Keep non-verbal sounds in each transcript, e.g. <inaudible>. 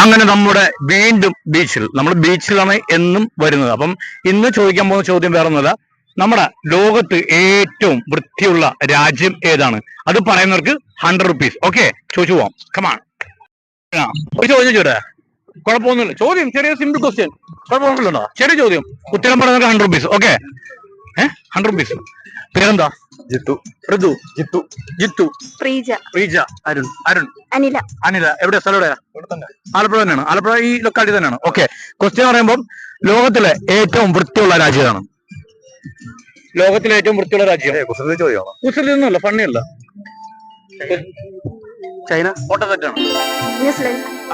അങ്ങനെ നമ്മുടെ വീണ്ടും ബീച്ചിൽ നമ്മൾ ബീച്ചിലാണ് എന്നും വരുന്നത്. അപ്പം ഇന്ന് ചോദിക്കാൻ പോകുന്ന ചോദ്യം വേറെ ഒന്നുമല്ല. നമ്മുടെ ലോകത്ത് ഏറ്റവും വൃത്തിയുള്ള രാജ്യം ഏതാണ്? അത് പറയുന്നവർക്ക് ഹൺഡ്രഡ് റുപ്പീസ് ഓക്കെ ചോദിച്ചു പോവാം. കമാൺ ഒരു ചോദ്യം ചോട്ടെ കുഴപ്പമൊന്നുമില്ല. ചോദ്യം ചെറിയ സിമ്പിൾ ക്വസ്റ്റ്യൻ കുഴപ്പമൊന്നുമില്ലല്ലോ. ചെറിയ ചോദ്യം. ഉത്തരം പറയുന്നവർക്ക് ഹൺഡ്രഡ് റുപ്പീസ് ഓക്കെ ഏഹ് ഹൺഡ്രഡ് റുപ്പീസ് പേരെന്താ? ജിത്തു ഋതു ജിത്തു ജിത്തു. പ്രീജ. പ്രീജ അരുൺ അരുൺ. അനില. അനില എവിടെയാ സ്ഥലം എവിടെയാ? ആലപ്പുഴ തന്നെയാണ്. ആലപ്പുഴ ഈ ലൊക്കാലിറ്റി തന്നെയാണ്. ഓക്കെ ക്വസ്റ്റ്യൻ പറയുമ്പോൾ ലോകത്തിലെ ഏറ്റവും വൃത്തിയുള്ള രാജ്യം ഏതാണ്? ലോകത്തിലെ ഏറ്റവും വൃത്തിയുള്ള രാജ്യം. കുസൃതി ഒന്നുമല്ല ഫണ്ണിയല്ല. ചൈന? ഓട്ടതെറ്റാണ്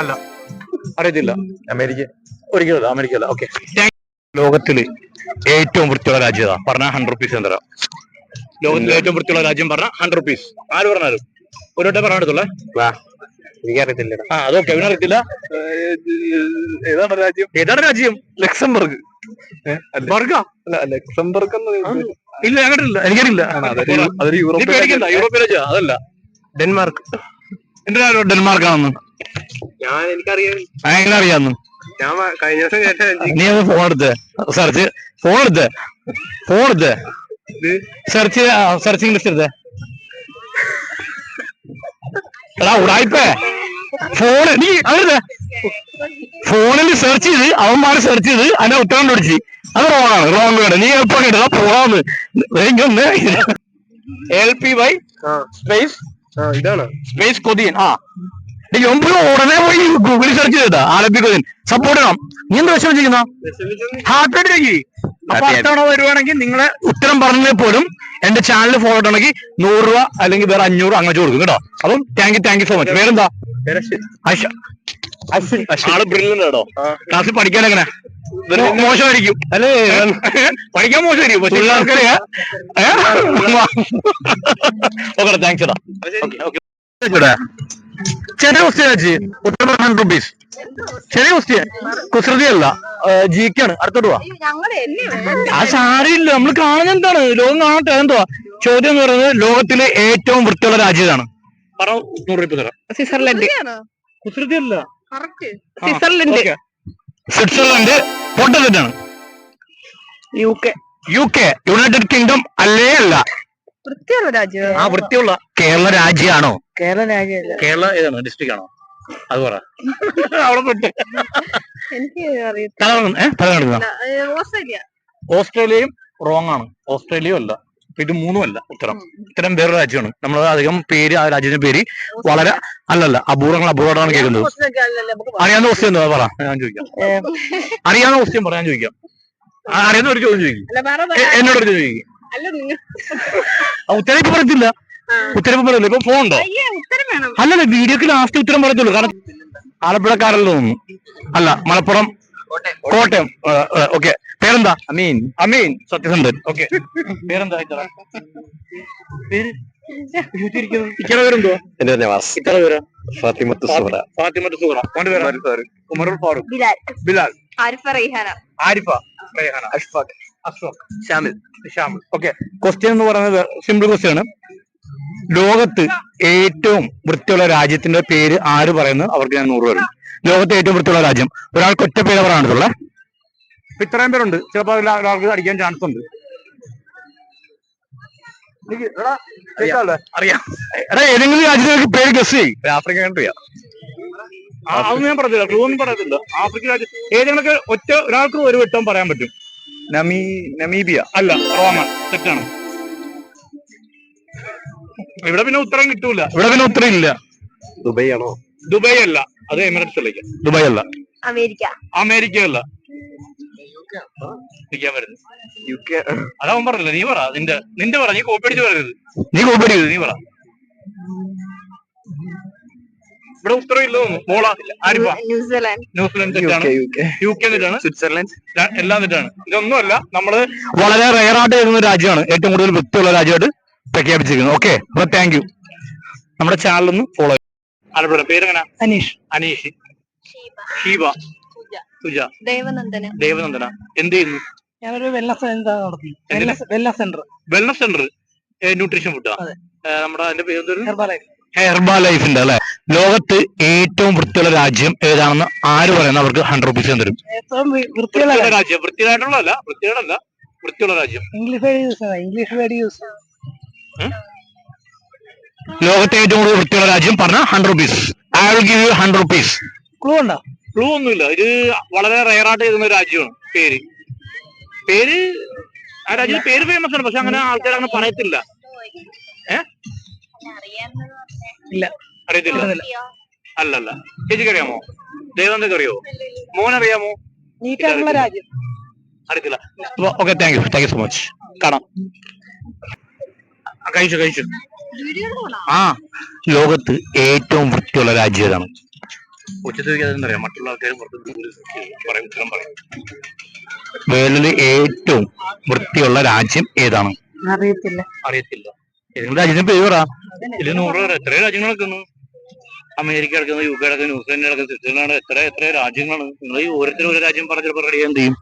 അല്ല. അറിയത്തില്ല. അമേരിക്ക? ഒരിക്കലും അമേരിക്ക അല്ല ഓക്കെ ലോകത്തിൽ ഏറ്റവും വൃത്തിയുള്ള രാജ്യം ഏതാ? പറഞ്ഞ ഹൺഡ്രഡ് റുപ്പീസ് തരാം. ലോകത്തിലെ ഏറ്റവും വൃത്തിയുള്ള രാജ്യം പറഞ്ഞ ഹൺഡ്രഡ് റുപ്പീസ് ആര് പറഞ്ഞാലും? ഒരു വട്ടം എനിക്കറിയത്തില്ല ആ അതൊക്കെ അവനറിയത്തില്ല ഏതാണ് രാജ്യം? ഏതാണ് രാജ്യം? ലക്സംബർഗ്. ബർഗ? അല്ല ലക്സംബർഗ് ഇല്ല അങ്ങോട്ടില്ല എനിക്കറിയില്ല. അതൊരു- യൂറോപ്യൻ രാജ്യം അതല്ല. ഡെൻമാർക്ക്. എന്റെ ഡെൻമാർക്ക് ആണെന്ന് ഞാൻ എനിക്കറിയാം. എങ്ങനെ അറിയാന്ന് ഞാൻ കഴിഞ്ഞ ദിവസം കേട്ട നീ ഫോൺ എടുത്ത്. സെർച്ച് ഫോൺ എടുത്ത്. ഫോൺ എടുത്ത്. സെർച്ച് സെർച്ചിങ് ലിസ്റ്റ് എടുത്ത്. എടാ ഉടായിപ്പേ. ഫോണ് നീ അതെ ഫോണിൽ സെർച്ച് ചെയ്ത് അവന്മാര് സെർച്ച് ചെയ്ത് അതിന്റെ ഉത്തരം കണ്ടുപിടിച്ച് അത് റോങ് ആണ് റോങ് വേണം നീ എളുപ്പം കേട്ടതാ പോവാന്ന് എനിക്കൊന്ന് എൽ പി വൈ സ്പേസ് ഇതാണ്. സ്പേസ് കൊതിയൻ. ആ. ഒമ്പത് ഉടനെ പോയി ഗൂഗിളിൽ സെർച്ച് ചെയ്താ ആലപ്പി കൊതിയൻ. സപ്പോർട്ട് ചെയ്യണം. നീ എന്താ വിഷമം ചെയ്യുന്ന ഹാപ്പി ആയിട്ട് ചെയ്യ് അപ്പൊ അടുത്തവണ വരുവാണെങ്കിൽ നിങ്ങളെ ഉത്തരം പറഞ്ഞാൽ പോലും എന്റെ ചാനൽ ഫോളോ ചെയ്യണമെങ്കിൽ നൂറ് രൂപ അല്ലെങ്കിൽ വേറെ അഞ്ഞൂറ് അങ്ങനെ കൊടുക്കും കേട്ടോ. അപ്പം thank you thank you so much വേറെന്താ? കേട്ടോ ക്ലാസ്സിൽ പഠിക്കാൻ എങ്ങനെ? മോശമായിരിക്കും. അല്ലേ? പഠിക്കാൻ മോശമായിരിക്കും. പക്ഷെ ഓക്കെ താങ്ക്സ് ചേട്ടാ വെച്ച് ഉത്തരം ഹൺഡ്രഡ് റുപ്പീസ് ചെറിയ ക്വസ്റ്റ്യൻ കുസൃതിയല്ല. ജി കെ ആണ് അടുത്തോട്ട് പോവാ. ഞങ്ങൾ എന്നെ ആ സാരിയില്ല. നമ്മൾ കാണുന്ന എന്താണ്? ലോകം കാണട്ടെ എന്തുവാ ചോദ്യം എന്ന് പറയുന്നത് ലോകത്തിലെ ഏറ്റവും വൃത്തിയുള്ള രാജ്യം ഏതാണ് പറ നൂറ് രൂപ തരാം. Switzerland. പൊട്ടതെറ്റാണ് U K U K United Kingdom അല്ലേ അല്ല? വൃത്തിയുള്ള രാജ്യം ആ വൃത്തിയുള്ള കേരള രാജ്യമാണോ? കേരള രാജ്യമല്ല. കേരള ഏതാണ്? ഡിസ്ട്രിക്ട് ആണോ അത് പറ. അവിടെ പെട്ട്. എനിക്ക് അറിയത്തില്ല. ഓസ്ട്രേലിയ. ഓസ്ട്രേലിയയും റോങ് ആണ്. ഓസ്ട്രേലിയയും അല്ല. ഇത് മൂന്നും അല്ല ഉത്തരം. ഇത്തരം വേറെ രാജ്യമാണ്. നമ്മൾ അധികം പേര് ആ രാജ്യത്തിന്റെ പേര് വളരെ അല്ലല്ല അപൂർവങ്ങൾ അപൂർവമാണ് കേൾക്കുന്നത്. അറിയാവുന്ന ക്വസ്റ്റ്യൻ എന്താ പറ. ഞാൻ ചോദിക്കാം. അറിയാവുന്ന ക്വസ്റ്റ്യൻ പറയാൻ ചോദിക്കാം. അറിയാവുന്ന ഒരു ചോദ്യം ചോദിക്കും. എന്നോട് ഒരു ചോദിക്കും. ഉത്തരം എനിക്ക് പറയത്തില്ല. ഉത്തരം ഇപ്പൊ ഇപ്പൊ ഫോൺ ഉണ്ടോ അയ്യേ ഉത്തരം വേണം. അല്ലല്ല വീഡിയോക്ക് ലാസ്റ്റ് ഉത്തരം പറയത്തുള്ളൂ. കാരണം ആലപ്പുഴക്കാരല്ലോ തോന്നുന്നു. അല്ല മലപ്പുറം കോട്ടയം. ഓക്കെ. പേരെന്താ? അമീൻ. അമീൻ. സത്യസന്ധൻ. ഓക്കെ. പേരെന്താ? ഇത്ര. പേര്? ഇക്കടെ പേരെന്തോ എന്റെ നവാസ്. ഇത്ര പേര്? ഫാത്തിമത്ത് സുഹറ. ഫാത്തിമത്ത് സുഹറ. അവന്റെ പേര്? ഉമറുൽ ഫാറൂഖ്. ബിലാൽ. ബിലാൽ. ആരിഫ റൈഹാന ആരിഫ റൈഹാന അഷ്ഫാഖ്. അഷ്ഫാഖ്. ഷാമിൽ ഷാമിൽ ഓക്കെ. ക്വസ്റ്റ്യൻ എന്ന് പറയുന്നത് സിമ്പിൾ ക്വസ്റ്റ്യൻ ആണ്. ലോകത്ത് ഏറ്റവും വൃത്തിയുള്ള രാജ്യത്തിന്റെ പേര് ആര് പറയുന്നത്? അവർക്ക് ഞാൻ നൂറ് പേരും ലോകത്തെ ഏറ്റവും വൃത്തിയുള്ള രാജ്യം. ഒരാൾക്ക് ഒറ്റ പേര് പറയാനുള്ള ഇത്രയും പേരുണ്ട്. ചിലപ്പോ അതിൽ ഒരാൾക്ക് അടിക്കാൻ ചാൻസ് ഉണ്ട്? അറിയാം. എടാ ഏതെങ്കിലും രാജ്യത്തേക്ക് പേര് ഗസ് ചെയ്യും. ആഫ്രിക്ക കൺട്രിയാ അതൊന്നും ഞാൻ പറഞ്ഞില്ല. ക്ലൂ ഒന്നും പറയത്തില്ല ആഫ്രിക്കൻ രാജ്യം. ഏതെങ്കിലൊക്കെ ഒറ്റ ഒരാൾക്ക് ഒരു വട്ടം പറയാൻ പറ്റും. നമീ നമീബിയ. അല്ല റോമൻ. തെറ്റാണ്. ഇവിടെ പിന്നെ ഉത്തരം കിട്ടൂല. ഇവിടെ പിന്നെ ഉത്തരം ഇല്ല. ദുബൈ ആണോ? ദുബായ് അല്ല. അത് എമിറേറ്റ്സ് അല്ല ദുബായ് അല്ല. അമേരിക്ക. അമേരിക്ക അല്ല. കെ അതവൻ പറഞ്ഞില്ല നീ പറ. നിന്റെ നിന്റെ പറ. നീ കോപ്പി അടിച്ച് പറയരുത്. നീ കോപ്പി അടിക്കരുത് നീ പറ. ഇവിടെ ഉത്തരം ഇല്ല തോന്നുന്നു. മോള. Arifa New Zealand. New Zealand തെറ്റാണ്. U K. തെറ്റാണ്. സ്വിറ്റ്സർലൻഡ്. എല്ലാം തെറ്റാണ്. ഇതൊന്നുമല്ല നമ്മൾ വളരെ റെയർ ആയിട്ട് വരുന്ന ഒരു രാജ്യമാണ്. ഏറ്റവും കൂടുതൽ വൃത്തിയുള്ള രാജ്യമായിട്ട് പ്രഖ്യാപിച്ചിരിക്കുന്നത് ഓക്കെ അപ്പൊ താങ്ക് യു നമ്മുടെ ചാനൽ ഒന്ന് ഫോളോ ചെയ്യും. ആലപ്പുഴ പേരെങ്ങനെ? അനീഷ്. അനീഷ്. ഷീബ. സുജ ദേവനന്ദന. ദേവനന്ദന. എന്ത് ചെയ്യുന്നു? ഞാനൊരു വെൽനസ് സെന്റർ നടത്തി wellness centre wellness centre nutrition ഫുഡാ അതെ. നമ്മുടെ അതിന്റെ പേര് ഹെർബ ലൈഫിന്റെ അല്ലെ? ലോകത്ത് ഏറ്റവും വൃത്തിയുള്ള രാജ്യം ഏതാണെന്ന് ആര് പറയുന്ന? അവർക്ക് ഹൺഡ്രഡ് റുപ്പീസ് തരും? ഏറ്റവും വൃത്തിയുള്ള. രാജ്യം. വൃത്തിയായിട്ടുള്ളതല്ല വൃത്തിയോടല്ല വൃത്തിയുള്ള രാജ്യം. ഇംഗ്ലീഷ് ഇംഗ്ലീഷ് ലോകത്തെ ഏറ്റവും കൂടുതൽ വൃത്തിയുള്ള രാജ്യം പറഞ്ഞ hundred rupees I will give you hundred rupees clue ഉണ്ടോ? ക്ലൂ ഒന്നുമില്ല. ഇത് വളരെ റയർ ആയിട്ട് എഴുതുന്ന ഒരു രാജ്യമാണ്. പേര്. പേര് ആ രാജ്യത്തിന്റെ പേര് ഫേമസ് ആണ്. പക്ഷെ അങ്ങനെ ആൾക്കാർ അങ്ങനെ പറയത്തില്ല. ഏ? ഇല്ല. അറിയത്തില്ല. അല്ലല്ല. ചേച്ചിക്ക് അറിയാമോ? ദേവന്തക്ക് അറിയോ? മോൻ അറിയാമോ അറിയത്തില്ല. Okay thank you thank you so much കാണാം. കഴിച്ചു കഴിച്ചു. ആ. ലോകത്ത് ഏറ്റവും വൃത്തിയുള്ള രാജ്യം ഏതാണ്? ഉച്ചത്തിരിക്കാതെന്നറിയാം മറ്റുള്ള ആൾക്കാരും പറയും ഉത്തരം പറയും. വേൾഡിലെ ഏറ്റവും വൃത്തിയുള്ള രാജ്യം ഏതാണ്? അറിയത്തില്ല. അറിയത്തില്ല. ഏതെങ്കിലും രാജ്യത്തിന് പേര് പറ. ഇതിൽ നൂറ് പേര്. എത്ര രാജ്യങ്ങൾ നടക്കുന്നു അമേരിക്ക കിടക്കുന്നു യു കെ കിടക്കുന്നു ന്യൂസിലാൻഡ് കിടക്കുന്നു സ്വിറ്റ്സർലാൻഡ് എത്ര എത്ര രാജ്യങ്ങളാണ്. നിങ്ങൾ ഈ ഓരോരുത്തരും ഒരു രാജ്യം പറഞ്ഞ ചിലപ്പോൾ റെഡി എന്ത് ചെയ്യും?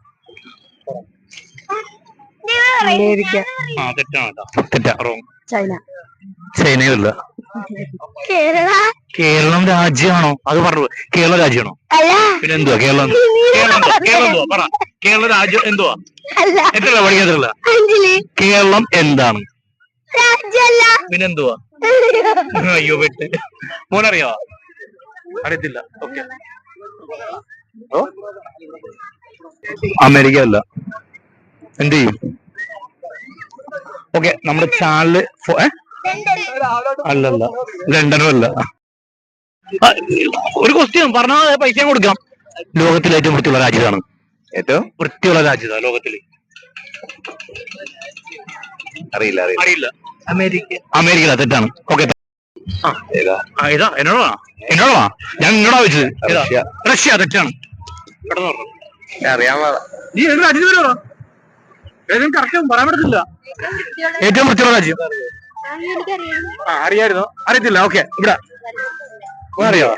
അമേരിക്ക ആ തെറ്റാണ് കേട്ടോ തെറ്റാ റോങ് ചൈന. ചൈനയല്ല കേരള. കേരളം രാജ്യമാണോ? അത് പറഞ്ഞു. കേരള രാജ്യമാണോ? അല്ല. പിന്നെ എന്തുവാ കേരളം കേരളം എന്തുവാ? കേരളം എന്തുവാ? പറ. കേരള രാജ്യം എന്തുവാ? അല്ല. പഠിക്കാത്ത പഠിക്കാത്തില്ല അഞ്ജലി. കേരളം എന്താണ്? രാജ്യമല്ല. പിന്നെ എന്തുവാ അയ്യോ വെട്ട്. മോനറിയോ? അറിയത്തില്ല. ഓക്കെ. അമേരിക്ക അല്ല എന്ത് ചെയ്യും? ഓക്കെ നമ്മുടെ ചാനൽ അല്ലല്ല. ലണ്ടനും അല്ല ഒരു ക്വസ്റ്റ്യൻ പറഞ്ഞാൽ പൈസ കൊടുക്കാം. ലോകത്തിലെ ഏറ്റവും വൃത്തിയുള്ള രാജ്യമാണ് ഏറ്റവും? വൃത്തിയുള്ള രാജ്യത ലോകത്തിൽ. അറിയില്ല അറിയില്ല. അമേരിക്ക. അമേരിക്ക തെറ്റാണ്. ഓക്കെ ഇതാ എന്നോടാ എന്നോടാ ഞാൻ എന്നോടാ വെച്ചത് റഷ്യ. തെറ്റാണ്. അറിയാൻ പാടാ. നീ ഏത് രാജ്യത്ത് ഏതും കറക്റ്റ് പറയാൻ പറ്റത്തില്ല. ഏറ്റവും വൃത്തിയുള്ള രാജ്യം. ആ അറിയായിരുന്നോ. അറിയത്തില്ല ഓക്കെ ഇവിടെ. അറിയോ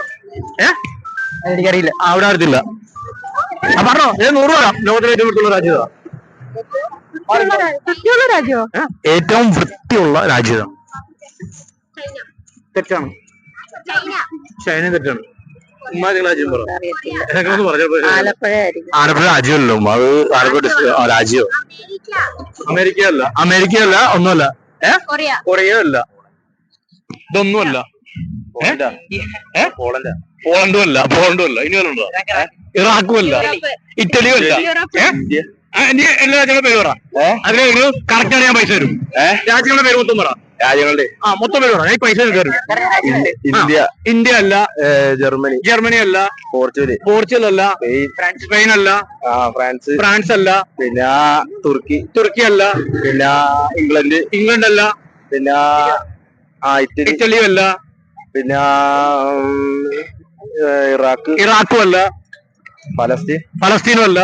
ഏ? എനിക്കറിയില്ല. ആ ഇവിടെ അറിയത്തില്ല. ആ പറഞ്ഞോ ഇത് നൂറ് പറയാം ലോകത്തിലെ ഏറ്റവും വൃത്തിയുള്ള രാജ്യതാ ഏറ്റവും വൃത്തിയുള്ള രാജ്യതാണ് തെറ്റാണ്. ചൈന. തെറ്റാണ്. ആലപ്പുഴ രാജ്യമല്ലോ അത് ആലപ്പുഴ രാജ്യം അമേരിക്ക അല്ല അമേരിക്ക അല്ല ഒന്നുമല്ല. ഏ? കൊറിയ. അല്ല ഇതൊന്നുമല്ല? പോളണ്ട്. പോളണ്ടും അല്ല പോളണ്ടും. അല്ല ഇനി വല്ല ഉണ്ടോ ഇറാഖും. അല്ല ഇറ്റലിയും അല്ല എല്ലാ രാജ്യങ്ങളുടെ പേര് പറ? അതിലെ കറക്റ്റ് ആണ് ഞാൻ പൈസ തരും. രാജ്യങ്ങളുടെ പേര് മൊത്തം പറ. രാജ്യങ്ങളുടെ ആ മൊത്തം പേര് പറ. ഞാൻ ഈ പൈസ ഇന്ത്യ- ഇന്ത്യ അല്ല ഏ, ജർമ്മനി. ജർമ്മനി അല്ല. പോർച്ചുഗൽ പോർച്ചുഗൽ അല്ല. സ്പെയിൻ. സ്പെയിൻ അല്ല. ആ ഫ്രാൻസ്. ഫ്രാൻസ് അല്ല. പിന്നെ തുർക്കി. തുർക്കി അല്ല. പിന്നെ ഇംഗ്ലണ്ട്. ഇംഗ്ലണ്ട് അല്ല. പിന്നെ ആ ഇറ്റലി. ഇറ്റലി അല്ല. പിന്നെ ഉം, ഏ, ഇറാഖ്. ഇറാഖും അല്ല. പലസ്തീൻ ഫലസ്തീനും അല്ല.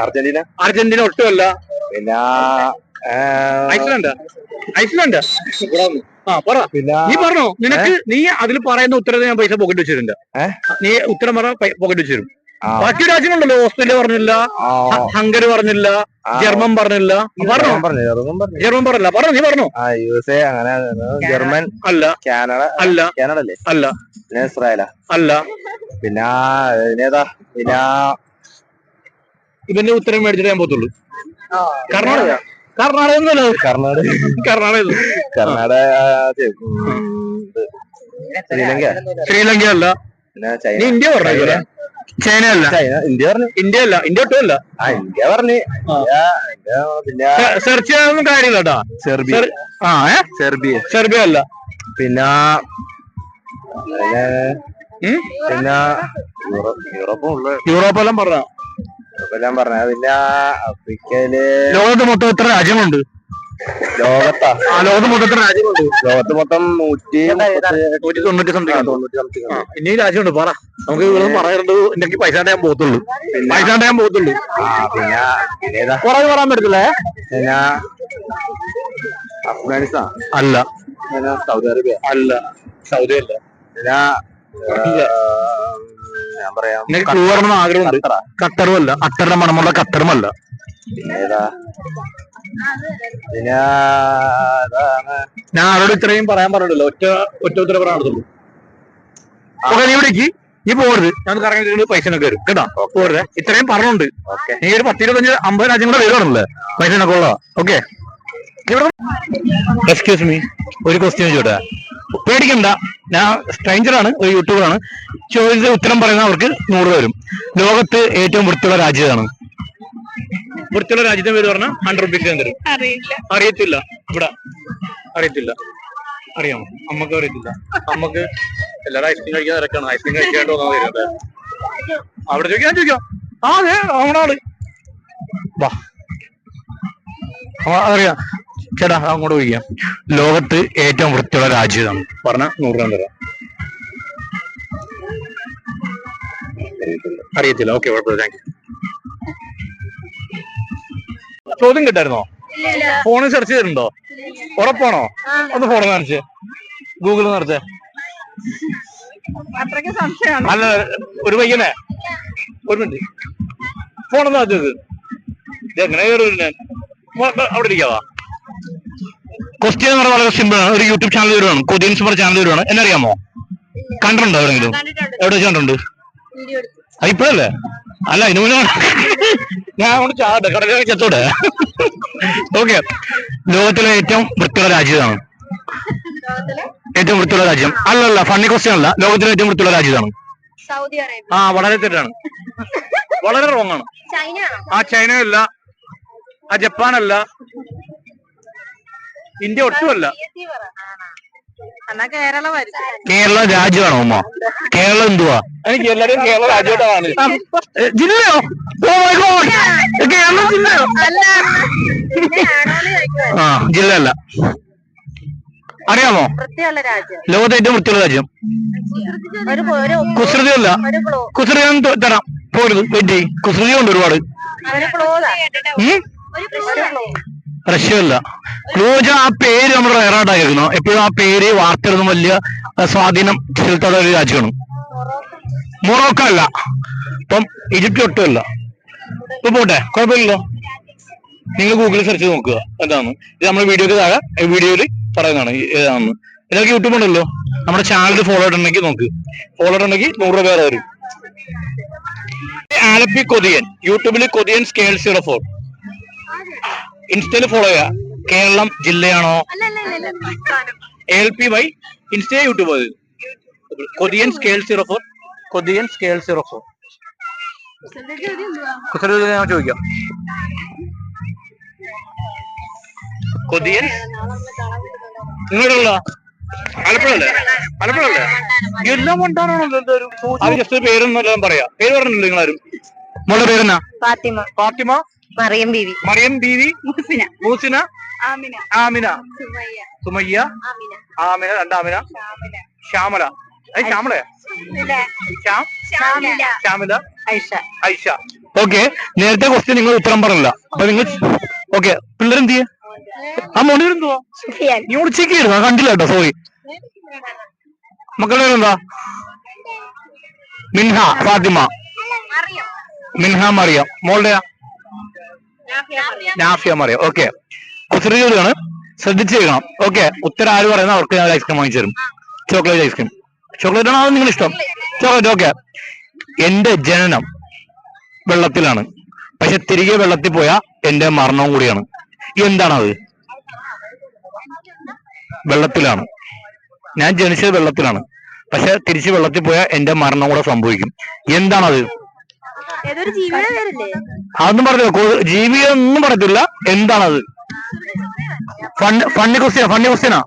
അർജന്റീന. അർജന്റീന ഒട്ടും അല്ല. പിന്നെ ഐസ്ലാൻഡ്? ഐസ്ലാൻഡ്? ആ പറ. നീ പറഞ്ഞോ. നിനക്ക് നീ അതിൽ പറയുന്ന ഉത്തരത്തിൽ ഞാൻ പൈസ പോക്കറ്റ് വെച്ചിട്ടുണ്ട്? നീ ഉത്തരം പറഞ്ഞ പോക്കറ്റ് വെച്ചിരും. ബാക്കി രാജ്യങ്ങളുണ്ടല്ലോ. ഓസ്ട്രേലിയ പറഞ്ഞില്ല. ഹംഗറി പറഞ്ഞില്ല. ജർമ്മൻ പറഞ്ഞില്ല. പറഞ്ഞോ? ജർമ്മൻ പറഞ്ഞില്ല പറഞ്ഞു നീ പറഞ്ഞോ? യു എസ് എ അങ്ങനെ ജർമ്മൻ അല്ല. കാനഡ അല്ല. കാനഡ അല്ലേ? അല്ല. പിന്നെ ഇസ്രായേലാ. അല്ല. പിന്നെ പിന്നെ ഇവന്റെ ഉത്തരം മേടിച്ചിട്ട് ഞാൻ പോത്തുള്ളൂ കർണാടക. കർണാടക. കർണാടക കർണാടക ശ്രീലങ്ക. ശ്രീലങ്ക അല്ല. പിന്നെ ഇന്ത്യ പറഞ്ഞു ചൈന. അല്ല. ഇന്ത്യ പറഞ്ഞു. ഇന്ത്യ അല്ല. ഇന്ത്യ ഒട്ടും അല്ല. ആ ഇന്ത്യ പറഞ്ഞു. പിന്നെ സെർച്ച് ചെയ്യാനൊന്നും കാര്യമില്ല കേട്ടാ. സെർബിയ ആ സെർബിയ സെർബിയ അല്ല. പിന്നെ പിന്നെ യൂറോപ്പ് യൂറോപ്പ് എല്ലാം പറഞ്ഞ? യൂറോപ്പെല്ലാം പറഞ്ഞ. പിന്നെ ആഫ്രിക്കയിൽ ലോകത്ത് മൊത്തം എത്ര രാജ്യമുണ്ട് ലോകത്താ. ആ ലോകത്ത് മൊത്തം എത്ര രാജ്യങ്ങളുണ്ട്? ലോകത്ത് മൊത്തം നൂറ്റി നൂറ്റി തൊണ്ണൂറ്റി സംതിങ് തൊണ്ണൂറ്റി something ഇനി രാജ്യമുണ്ട്. പറ. നമുക്ക് ഇവിടെ പറയേണ്ടത് എനിക്ക് പൈസ ഞാൻ പോകത്തുള്ളൂ. പൈസ ഞാൻ പോകത്തുള്ളൂ. ആ പിന്നെ പിന്നെ ഏതാ? കുറെ പറയാൻ പറ്റത്തില്ലേ? പിന്നെ അഫ്ഗാനിസ്ഥാൻ. അല്ല. പിന്നെ സൗദി അറേബ്യ. അല്ല. സൗദി അല്ല പിന്നെ ഞാൻ പറയാം. ക്ലൂ പറയണമെന്ന് ആഗ്രഹമുണ്ട്. ഖത്തറ. അല്ല മണമുള്ള ഖത്തറും അല്ല ഞാൻ ആരോട് ഇത്രയും പറയാൻ പറഞ്ഞല്ലോ ഒറ്റ ഒറ്റ ഉത്തരം പറയാൻ നടത്തുള്ളൂ ഓക്കെ നീ വിളിക്ക്. നീ പോകരുത് ഞാൻ കറങ്ങി പൈസ ഒക്കെ വരും കേട്ടോ? പോകരുത് ഇത്രയും പറഞ്ഞുണ്ട്. നീ ഒരു പത്ത് ഇരുപത്തഞ്ച് അമ്പത് രാജ്യങ്ങളുടെ വരുവാണല്ലേ. പൈസ ഒക്കെ ഉള്ള ഓക്കെ. എക്സ്ക്യൂസ് മീ ഒരു ക്വസ്റ്റ്യൻ ചോട്ടെ പേടിക്കണ്ട. ഞാൻ സ്ട്രേഞ്ചർ ആണ് ഒരു യൂട്യൂബർ ആണ് ചോദിച്ച ഉത്തരം പറയുന്ന അവർക്ക് നൂറ് വരും. ലോകത്ത് ഏറ്റവും വൃത്തിയുള്ള രാജ്യമാണ് വൃത്തിയുള്ള രാജ്യത്തെ പേര് പറഞ്ഞാൽ ഹൺഡ്രഡ് റുപ്പീസ് ഞാൻ തരും. അറിയില്ല. അറിയത്തില്ല. ഇവിടെ. അറിയത്തില്ല. അറിയാമോ? അമ്മയ്ക്ക് അറിയത്തില്ല. അമ്മയ്ക്ക് എല്ലാരും ഐസ്ക്രീം കഴിക്കാൻ തിരക്കാണ്. ഐസ്ക്രീം കഴിക്കാണ്ട് വന്നാൽ വരുന്നത് അവിടെ ചോദിക്കാം ഞാൻ ചോദിക്കാം. ആ അതെ നമ്മുടെ ആൾ വാ അറിയാം ചേട്ടാ അങ്ങോട്ട് ചോദിക്കാം ലോകത്ത് ഏറ്റവും വൃത്തിയുള്ള രാജ്യം പറഞ്ഞ നൂറ് രൂപ തരാം. അറിയത്തില്ല. ഓക്കെ കുഴപ്പമില്ല. താങ്ക് യു ചോദ്യം കിട്ടായിരുന്നോ? ഫോണിൽ സെർച്ച് ചെയ്തിട്ടുണ്ടോ? ഉറപ്പാണോ? ഒന്ന് ഫോൺ നിറച്ച് ഗൂഗിൾ നിറച്ച് അല്ല ഒരു പയ്യനെ. ഒരു മിനിറ്റ്. ഫോൺ അത് എങ്ങനെ കയറി ഞാൻ അവിടെ ഇരിക്കാവാ? ക്വസ്റ്റ്യൻ എന്ന് പറഞ്ഞാൽ വളരെ സിമ്പിൾ ആണ്. ഒരു യൂട്യൂബ് ചാനൽ വരുവാണ്. കൊതിയൻ സൂപ്പർ ചാനൽ വരുവാണ്. എന്നറിയാമോ? കണ്ടിട്ടുണ്ടോ എവിടെയെങ്കിലും? എവിടെ വെച്ച് കണ്ടിട്ടുണ്ട്? അത് ഇപ്പോഴല്ലേ? അല്ല ഇതിനു മുന്നേ ഞാൻ കടലിൽ ചെത്തോടെ. ഓക്കെ. ലോകത്തിലെ ഏറ്റവും വൃത്തിയുള്ള രാജ്യമാണ് ഏറ്റവും വൃത്തിയുള്ള രാജ്യം. അല്ലല്ല ഫണ്ണി ക്വസ്റ്റ്യൻ അല്ല. ലോകത്തിലെ ഏറ്റവും വൃത്തിയുള്ള രാജ്യമാണ് സൗദി അറേബ്യ. ആ വളരെ തെറ്റാണ്. വളരെ റോങ് ആണ്. ചൈന ആ ചൈനയല്ല. ആ ജപ്പാൻ അല്ല ഇന്ത്യ ഒട്ടുമല്ല കേരളം രാജ്യമാണോ ഉമ്മ? കേരളം എന്തുവാ? എനിക്ക് എല്ലാരും കേരള രാജ്യമായിട്ടാണ് ജില്ലയോ? Oh my God. കേരളം ജില്ലയോ. ആ ജില്ല അല്ല അറിയാമോ ലോകത്തെ ഏറ്റവും വൃത്തിയുള്ള രാജ്യം. ഒരു ഒരു കുസൃതി അല്ല. കുസൃതി തരാം. പോരുത് വെറ്റി കുസൃതി ഉണ്ട് ഒരുപാട്. ഒരു ക്ലോതാ ഉം? ഒരു ക്ലോ റഷ്യ അല്ല ക്ലൂജ ആ പേര് നമ്മൾ റയറായിട്ടായിരുന്നു എപ്പോഴും ആ പേര് വാർത്തയിലൊന്നും വലിയ സ്വാധീനം ചെലുത്താത്ത ഒരു രാജ്യമാണ്. മൊറോക്ക അല്ല. ഇപ്പം ഈജിപ്റ്റ് ഒട്ടുമല്ല. ഇപ്പൊ പോട്ടെ കുഴപ്പമില്ലല്ലോ. നിങ്ങൾ ഗൂഗിളിൽ സെർച്ച് നോക്കുക. എന്താണ് ഇത് നമ്മുടെ വീഡിയോക്ക് താഴെ വീഡിയോയിൽ പറയുന്നതാണ്. ഏതാണെന്ന് നിങ്ങൾക്ക് യൂട്യൂബ് ഉണ്ടല്ലോ. നമ്മുടെ ചാനൽ ഫോളോ ഇട്ടുണ്ടെങ്കിൽ നോക്ക്. ഫോളോ ഇട്ടുണ്ടെങ്കിൽ നൂറ് രൂപ വരും. ആലപ്പി കൊതിയൻ. യൂട്യൂബിൽ കൊതിയൻ സ്കെയിൽ സീറോ ഫോർ ഇൻസ്റ്റയിൽ ഫോളോ ചെയ്യുക. Keralam ജില്ലയാണോ? L P Y insta YouTube അത് Kothiyan scale zero four Kothiyan scale zero four കുസൃതി ഞാൻ ചോദിക്കാം. കൊതിയൻ നിങ്ങളുടെ ആലപ്പുഴല്ലേ ആലപ്പുഴല്ലേ എല്ലാം കൊണ്ടാണോ അത് ജസ്റ്റ് പേരൊന്നും പറയാ. പേര് പറഞ്ഞില്ല നിങ്ങളാരും? മോളുടെ പേരെന്നാ? ഫാത്തിമ. ഫാത്തിമ? മറിയം ബീവി. മറിയം ബീവി മൂസിന. മൂസിന ആമിന. ആമിന. സുമയ്യ. സുമയ്യ ആമിന. ആമിന രണ്ടാമിന. ഷാമില ശ്യാമല. ഷാമില ഐഷ. ഐഷ. ഓക്കെ നേരത്തെ ക്വസ്റ്റ്യൻ നിങ്ങൾ ഉത്തരം പറഞ്ഞില്ല. അപ്പൊ നിങ്ങൾ ഓക്കെ പിള്ളേരെന്ത് ചെയ്യാ? ആ മോണി സുഫിയാൻ. നീ ഉച്ചയ്ക്കായിരുന്നു കണ്ടില്ല കേട്ടോ സോറി മക്കളുടെ പേരെന്താ? മിൻഹ ഫാത്തിമ. മറിയം. മിൻഹ മറിയം. മോളുടെയാ? നാഫിയ മറിയം ഓക്കെ. കുസൃതി ചോദ്യമാണ് ശ്രദ്ധിച്ച് ചെയ്യണം ഓക്കെ. ഉത്തരം ആര് പറയുന്ന അവർക്ക് ഞാൻ ഐസ്ക്രീം വാങ്ങിച്ചു തരും. ചോക്ലേറ്റ് ഐസ്ക്രീം ചോക്ലേറ്റ് ആണോ നിങ്ങൾ ഇഷ്ടം? ചോക്ലേറ്റ് ഓക്കെ എന്റെ ജനനം വെള്ളത്തിലാണ്. പക്ഷെ തിരികെ വെള്ളത്തിൽ പോയ എന്റെ മരണവും കൂടിയാണ്. എന്താണത്? വെള്ളത്തിലാണ്. ഞാൻ ജനിച്ചത് വെള്ളത്തിലാണ്. പക്ഷെ തിരിച്ച് വെള്ളത്തിൽ പോയാൽ എന്റെ മരണം കൂടെ സംഭവിക്കും. എന്താണത്? ഏതൊരു ജീവിയുടെ പേരല്ലേ? അതൊന്നും പറഞ്ഞില്ല. ജീവി ഒന്നും പറഞ്ഞില്ല എന്താണത്? ഫണ്ണി ക്വസ്റ്റ്യാ ഫണ്ണി ക്വസ്റ്റ്യനാ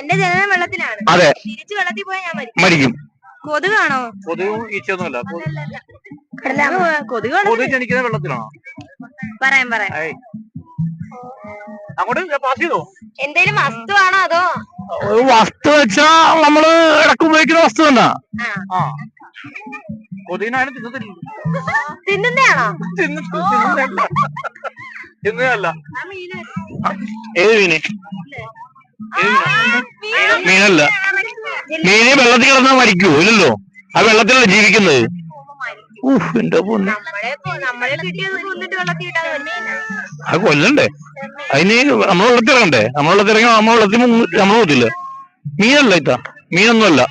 എന്റെ ജനനം വെള്ളത്തിലാണ്. അതെ. തിരിച്ചു വെള്ളത്തിൽ പോയാൽ ഞാൻ മരിക്കും. മരിക്കും. കൊതുകാണോ? കൊതുകും ഈച്ചയൊന്നുമല്ല. കൊതുകാണോ കൊതുക് ജനിക്കുന്നത് വെള്ളത്തിലാണോ? പറയാം പറയാം. അങ്ങോട്ട് പാസ് ചെയ്തോ? എന്തേലും വസ്തുവാണോ അതോ? വസ്തു വെച്ചാ നമ്മൾ ഇടയ്ക്ക് ഉപയോഗിക്കുന്ന വസ്തു തന്നെ. ആ ആ കൊതുകിനായാലും തിന്നത്തില്ല തിന്നുന്നതാണോ തിന്നല്ല തിന്നതല്ല ഏത് മീന്? ഏത് മീനാ? മീനല്ല? മീന് വെള്ളത്തിൽ കിടന്നാൽ മരിക്കൂ ഇല്ലല്ലോ. ആ വെള്ളത്തിലല്ല ജീവിക്കുന്നത്. എന്റെ പൊന്നെ. അത് കൊല്ലണ്ടേ? അതിന് നമ്മൾ വെള്ളത്തിറങ്ങണ്ടേ നമ്മൾ വെള്ളത്തിൽ നമ്മൾ വെള്ളത്തിൽ നമ്മൾ പോകത്തില്ല മീനല്ല ഇത്ത. മീനൊന്നുമല്ല.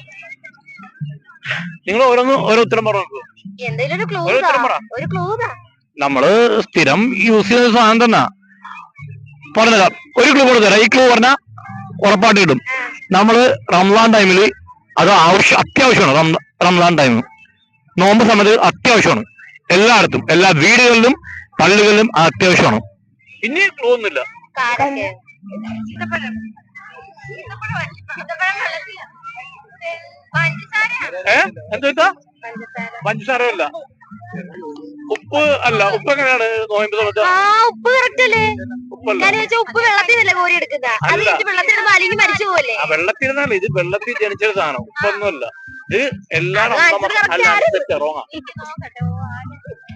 നിങ്ങൾ ഓരോന്ന് ഓരോ ഉത്തരം പറഞ്ഞു എന്തെങ്കിലും ഒരു ക്ലൂ ഒരു ക്ലൂ നമ്മൾ സ്ഥിരം യൂസ് ചെയ്യുന്ന സാധനം തന്നെ. പറഞ്ഞുതരാം. ഒരു ക്ലൂ കൊടുത്തരാം ഈ ക്ലൂ പറഞ്ഞാൽ ഉറപ്പായിട്ട് കിട്ടും. നമ്മൾ റംസാൻ ടൈമിൽ അത് ആവശ്യം അത്യാവശ്യമാണ്. റംസ- റംസാൻ ടൈം നോമ്പ് സമയത്ത് അത്യാവശ്യമാണ്. എല്ലായിടത്തും എല്ലാ വീടുകളിലും പള്ളികളിലും അത്യാവശ്യമാണ്. ഇനി ക്ലൂ ഒന്നുമില്ല. കാരറ്റ് ഈന്തപ്പഴം ഏ? എന്താ പഞ്ചസാര. അല്ല ഉപ്പ് അല്ല ഉപ്പ് എങ്ങനെയാണ് നോയമ്പ് ആ ഉപ്പ് കറക്റ്റ് ഉപ്പല്ല. ഞാൻ വെച്ചാൽ ഉപ്പ് വെള്ളത്തിനല്ലേ കോരി എടുക്കുന്ന? അത് അല്ല. വെള്ളത്തിൽ ഇടുമ്പോ അലിഞ്ഞ് മരിച്ചു പോവല്ലേ? ആ വെള്ളത്തിരുന്നാണ് ഇത് വെള്ളത്തിൽ ജനിച്ചൊരു സാധനം. ഉപ്പൊന്നുമല്ല. ഇത് എല്ലാം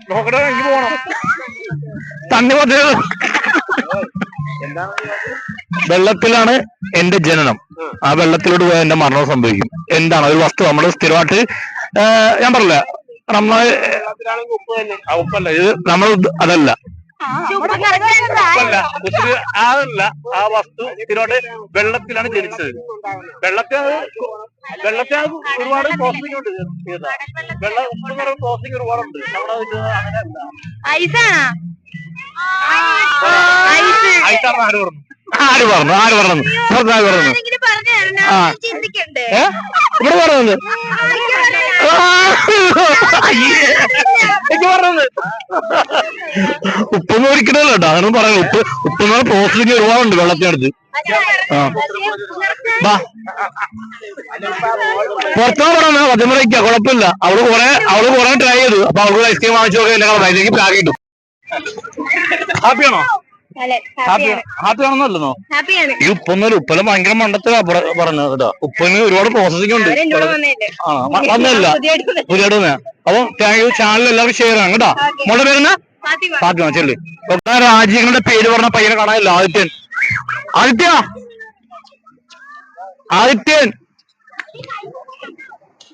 നോക്കട്ടെ എനിക്ക് പോണം. <laughs> തണ്ണി വെള്ളത്തിലാണ് എന്റെ ജനനം. ആ വെള്ളത്തിലോട്ട് പോയാൽ എന്റെ മരണം സംഭവിക്കും. എന്താണ്? ഒരു വസ്തു നമ്മൾ സ്ഥിരമായിട്ട് ഞാൻ പറഞ്ഞില്ല. നമ്മൾ ആ ഉപ്പല്ല ഇത് നമ്മൾ അതല്ല. ഉപ്പല്ല അതല്ല. ആ വസ്തു സ്ഥിരമായിട്ട് വെള്ളത്തിലാണ് ജനിച്ചത്. വെള്ളത്തിൽ വെള്ളത്തിൽ ഒരുപാട് പ്രോസസിംഗ് ഉണ്ട്. വെള്ളം ഉപ്പ് എന്ന് പറയുന്ന പ്രോസസിംഗ് ഒരുപാടുണ്ട്. നമ്മളത് അങ്ങനെ അങ്ങനെയല്ല. ആര് പറഞ്ഞു? ആര് പറഞ്ഞു? ആര് പറഞ്ഞു. പുറത്ത് ആര് പറഞ്ഞു ആ. ഏ? ഇവിടെ പറഞ്ഞത്? എനിക്ക് പറഞ്ഞത്? ഉപ്പൊന്നും ഒരിക്കലല്ല കേട്ടോ. അങ്ങനെ പറയാം ഉപ്പ് ഉപ്പ് എന്ന് പറഞ്ഞ പ്രോസസിങ് ഒരുപാടുണ്ട് വെള്ളത്തിനടുത്ത് ആ. ബാ. പറഞ്ഞ പച്ചമുറയ്ക്ക കുഴപ്പമില്ല. അവൾ കൊറേ അവൾ കൊറേ ട്രൈ ചെയ്തു. അപ്പൊ അവൾക്ക് ഐസ്ക്രീം വാങ്ങിച്ചു നോക്കാം എന്നെ അതിലേക്ക് പ്രാഗ് കിട്ടും ഹാപ്പിയാണോ? ഹാപ്പി ഹാപ്പി ആണെന്നല്ലോ ഹാപ്പിയാണ്. ഈ ഉപ്പൊന്നൊരു ഉപ്പെല്ലാം ഭയങ്കര മണ്ടത്തിലാ പറഞ്ഞു പറഞ്ഞത് കേട്ടോ. ഉപ്പന് ഒരുപാട് പ്രോസസിംഗ് ഉണ്ട്. വന്നേല്ലേ ആ വ- വന്നതല്ല. പുതിയതായിട്ട് പുതിയ അപ്പൊ താങ്ക് യു ചാനൽ എല്ലാവരും ഷെയർ ആണ് കേട്ടോ. മോളുടെ പേരെന്നാ? ഫാത്തിമ. ചെല്ലി രാജ്യങ്ങളുടെ പേര് പറഞ്ഞ പയ്യനെ കാണാനില്ല ആദിത്യൻ. ആദിത്യ? ആദിത്യൻ?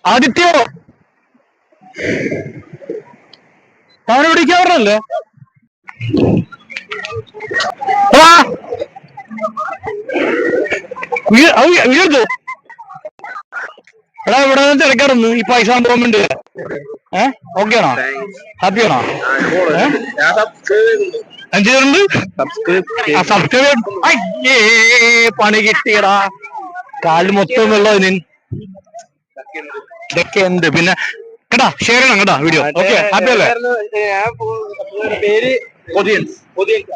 ആദിത്യോ? അവനെ വിളിക്കാൻ പറഞ്ഞല്ലേ. വാ. വീ- അത് വീടെടുത്തു എടാ ഇവിടെ നിന്ന് തിരക്കാറുന്നു ഈ പൈസ വേണ്ടി. ഏ? ഓക്കെ ആണോ? ഹാപ്പി ആണോ? എന്ത് ചെയ്തിട്ടുണ്ട് സബ്സ്ക്രൈബ് അയ്യേ പണി കിട്ടിയടാ. കാൽ മൊത്തം വെള്ളം ഇതിന് ഇതൊക്കെ എന്ത്? പിന്നെ കേട്ടാ ഷെയർ ചെയ്യണം കേട്ടാ വീഡിയോ ഓക്കെ ഹാപ്പി അല്ലേ? പേര് অডিয়েন্স অডিয়েন্স